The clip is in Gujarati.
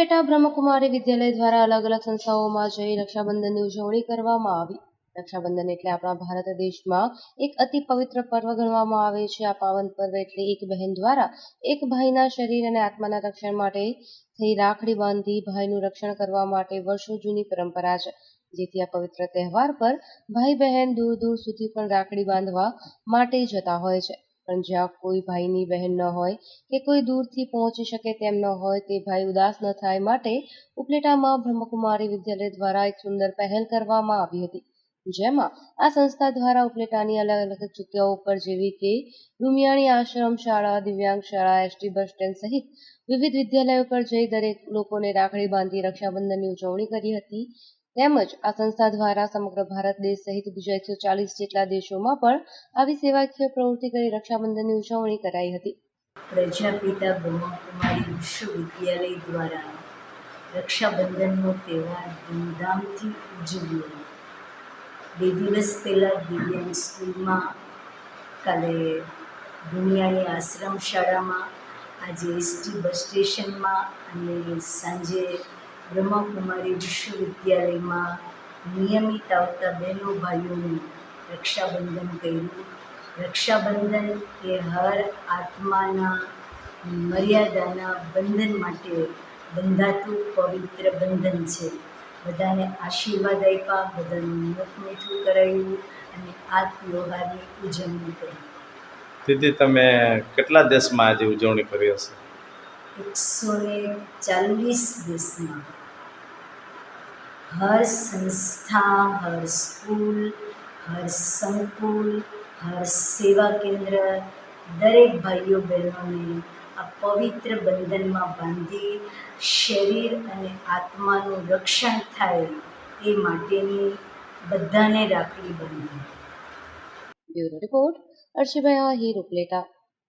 ઉપલેટા બ્રહ્મકુમારી વિદ્યાલય દ્વારા અલગ અલગ સંસ્થાઓમાં જઈ રક્ષાબંધનની ઉજવણી કરવામાં આવી. રક્ષાબંધન એટલે આપણા ભારત દેશમાં એક અતિ પવિત્ર પર્વ ગણવામાં આવે છે. આ પાવન પર્વ એટલે એક બહેન દ્વારા એક ભાઈના શરીર અને આત્માના રક્ષણ માટે થઈ રાખડી બાંધી ભાઈનું રક્ષણ કરવા માટે વર્ષો જૂની પરંપરા છે. જેથી આ પવિત્ર તહેવાર પર ભાઈ બહેન દૂર દૂર સુધી પણ રાખડી બાંધવા માટે જતા હોય છે. પણ જ્યાં કોઈ ભાઈની બહેન ન હોય કે કોઈ દૂરથી પહોંચી શકે તેમ ન હોય તે ભાઈ ઉદાસ ન થાય માટે ઉપલેટામાં બ્રહ્મકુમારી વિદ્યાલય દ્વારા એક સુંદર પહેલ કરવામાં આવી હતી. જેમાં આ સંસ્થા દ્વારા ઉપલેટાની અલગ અલગ જગ્યાઓ પર જેવી કે રૂમિયાણી આશ્રમ શાળા, દિવ્યાંગ શાળા, એસટી બસ સ્ટેન્ડ સહિત વિવિધ વિદ્યાલયો પર જઈ દરેક લોકોને રાખડી બાંધી રક્ષાબંધનની ઉજવણી કરી હતી. તેમજ આ સંસ્થા દ્વારા સમગ્ર ભારત દેશ સહિત બીજા એકસો ચાલીસ જેટલા દેશોમાં પણ આવી સેવાકીય પ્રવૃત્તિ કરી રક્ષાબંધનની ઉજવણી કરાઈ હતી. પ્રજાપિતા બ્રહ્મકુમારી વિશ્વવિદ્યાલય દ્વારા રક્ષાબંધનનો તહેવાર ધૂમધામથી ઉજવ્યો. બે દિવસ પહેલાં દિવ્યાંગ સ્કૂલમાં કાલે દુનિયાની આશ્રમ શાળામાં આજે એસટી બસ સ્ટેશનમાં અને સાંજે બ્રહ્મકુમારી વિશ્વવિદ્યાલયમાં નિયમિત આવતા બહેનો ભાઈઓનું રક્ષાબંધન કર્યું. રક્ષાબંધન એ હર આત્માના મર્યાદાના બંધન માટે બંધાતું પવિત્ર બંધન છે. બધાને આશીર્વાદ આપ્યા, બધાનું મોત મીઠું કરાવ્યું અને આ તહેવારની ઉજવણી કરી. દીદી તમે કેટલા દેશમાં આજે ઉજવણી કરી હશે? એકસો ને ચાલીસ દેશમાં હર સંસ્થા, હર સ્કૂલ, હર સંકુલ, હર સેવા કેન્દ્ર દરેક ભાઈઓ બહેનોને આ પવિત્ર બંધનમાં બાંધી શરીર અને આત્માનું રક્ષણ થાય એ માટેની બધાને રાખડી બાંધી. રિપોર્ટ અર્શિભાઈ આહિર ઉપલેટા.